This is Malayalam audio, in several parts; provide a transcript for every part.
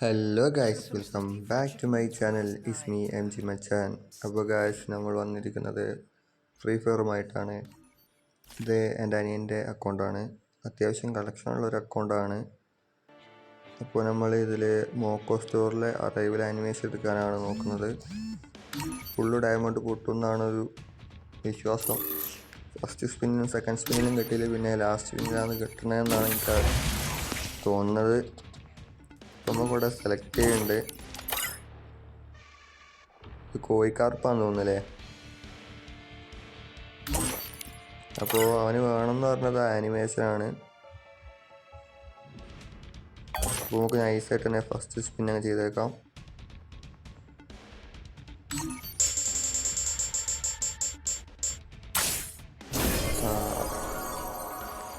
Hello guys welcome back to my channel is me M G മച്ചാൻ അപ്പോൾ ഗായ്സ് നമ്മൾ വന്നിരിക്കുന്നത് ഫ്രീ ഫയറുമായിട്ടാണ് ഇത് എന്റെ അനിയന്റെ അക്കൗണ്ടാണ് അത്യാവശ്യം കളക്ഷനുള്ള ഒരു അക്കൗണ്ടാണ് അപ്പോൾ നമ്മൾ ഇതിൽ മോക്കോ സ്റ്റോറിലെ അറൈവൽ ആനിമേഷൻ എടുക്കാനാണ് നോക്കുന്നത്. ഫുള്ള് ഡയമണ്ട് പൊട്ടുമെന്നാണ് ഒരു വിശ്വാസം. ഫസ്റ്റ് സ്പിന്നും സെക്കൻഡ് സ്പിന്നിലും കിട്ടിയില്ല. പിന്നെ ലാസ്റ്റ് സ്പിന്നിലാണ് കിട്ടണതെന്നാണ് എനിക്ക് തോന്നുന്നത്. നമ്മൾ ഇവിടെ സെലക്ട് ചെയ്യുന്നുണ്ട് കോഴിക്കാർപ്പാന്ന് തോന്നുന്നല്ലേ? അപ്പോൾ അവന് വേണമെന്ന് പറഞ്ഞത് ആനിമേഷൻ ആണ്. അപ്പോൾ നമുക്ക് നൈസായിട്ട് തന്നെ ഫസ്റ്റ് സ്പിൻ അങ്ങ് ചെയ്തേക്കാം.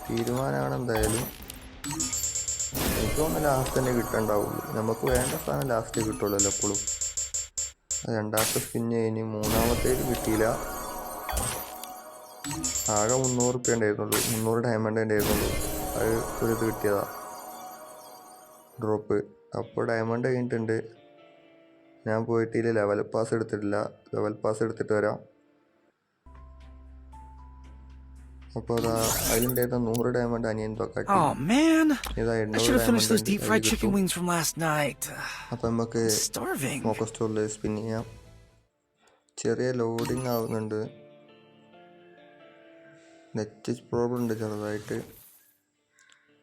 തീരുമാനമാണ് എന്തായാലും. എനിക്ക് ലാസ്റ്റ് തന്നെ കിട്ടണ്ടാവുള്ളൂ. നമുക്ക് വേണ്ട സാധനം ലാസ്റ്റ് കിട്ടുള്ളൂ എപ്പോഴും. രണ്ടാമത്തെ സ്പിൻ കഴിഞ്ഞ് മൂന്നാമത്തേത് കിട്ടിയില്ല. ആകെ മുന്നൂറ് റുപ്യ ഉണ്ടായിരുന്നുള്ളൂ. മുന്നൂറ് ഡയമണ്ട് ഉണ്ടായിരുന്നുള്ളൂ. അത് ഒരു ഇത് കിട്ടിയതാ. ഡ്രോപ്പ് അപ്പോൾ ഡയമണ്ട് കഴിഞ്ഞിട്ടുണ്ട്. ഞാൻ പോയിട്ടില്ല. ലെവൽ പാസ് എടുത്തിട്ടില്ല. ലെവൽ പാസ് എടുത്തിട്ട് വരാം. അപ്പോൾ അതാ അതിലുണ്ടായിരുന്ന നൂറ് ഡയമണ്ട് അനിയൻ കാട്ടി Oh man, ഇതാ I എണ്ണൂറ് night. അപ്പം നമുക്ക്. മോക്കോ സ്റ്റോറിൽ സ്പിൻ ചെയ്യാം. ചെറിയ ലോഡിങ് ആവുന്നുണ്ട്. നെറ്റ് പ്രോബ്ലം ഉണ്ട് ചെറുതായിട്ട്.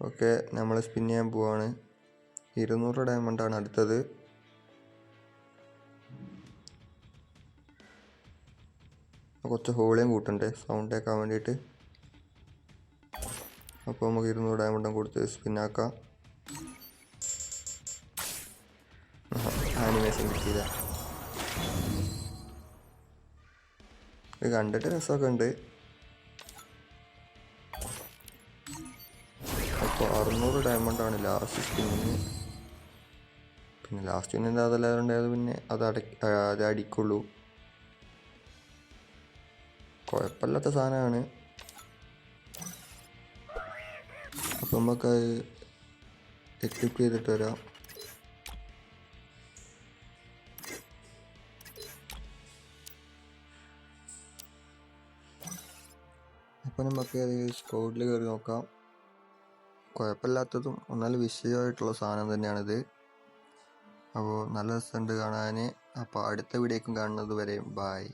ഓക്കെ നമ്മൾ സ്പിൻ ചെയ്യാൻ പോവാണ്. ഇരുന്നൂറ് ഡയമണ്ടാണ് അടുത്തത്. കുറച്ച് ഹോളിയും കൂട്ടണ്ടേ സൗണ്ട് കേൾക്കാൻ വേണ്ടിയിട്ട്. അപ്പോൾ നമുക്ക് ഇരുന്നൂറ് ഡയമണ്ടും കൊടുത്ത് സ്പിന്നാക്കാം ആനിമേഷൻ കിട്ടിയില്ല. ഇത് കണ്ടിട്ട് രസമൊക്കെ ഉണ്ട്. അപ്പോൾ അറുന്നൂറ് ഡയമണ്ടാണ് ലാസ്റ്റ് സ്പിന്നിന് പിന്നെ ലാസ്റ്റ് സ്പിന്നിന്റെ അതല്ലാതെ ഉണ്ടായത് പിന്നെ അത് അടക്ക അത് അടിക്കുള്ളൂ. കുഴപ്പമില്ലാത്ത സാധനമാണ്. അപ്പം അത് എക്സിപ്റ്റ് ചെയ്തിട്ട് വരാം. അപ്പം നമുക്ക് അത് സ്കോഡിൽ കയറി നോക്കാം. കുഴപ്പമില്ലാത്തതും എന്നാൽ വിഷയമായിട്ടുള്ള സാധനം തന്നെയാണിത്. അപ്പോൾ നല്ല രസമുണ്ട് കാണാൻ അപ്പോൾ അടുത്ത വീഡിയോക്കും കാണുന്നത് വരെ ബായ്